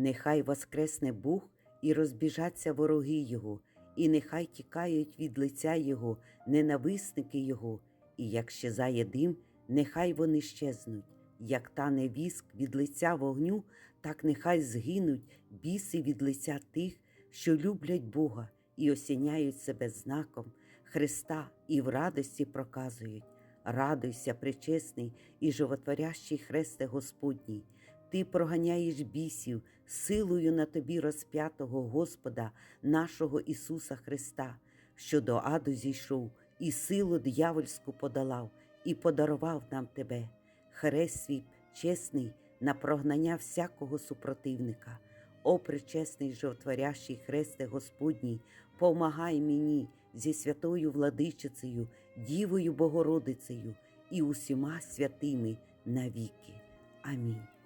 Нехай воскресне Бог і розбіжаться вороги Його, і нехай тікають від лиця Його ненависники Його, і як щезає дим, нехай вони щезнуть. Як тане віск від лиця вогню, так нехай згинуть біси від лиця тих, що люблять Бога і осіняють себе знаком Христа і в радості проказують. Радуйся, пречесний і животворящий хресте Господній. Ти проганяєш бісів силою на тобі розп'ятого Господа, нашого Ісуса Христа, що до аду зійшов і силу дьявольську подолав, і подарував нам тебе. Хрест свій чесний на прогнання всякого супротивника. О, пречесний животворящий хресте Господній, помагай мені зі святою владичицею, Дівою Богородицею і усіма святими навіки. Амінь.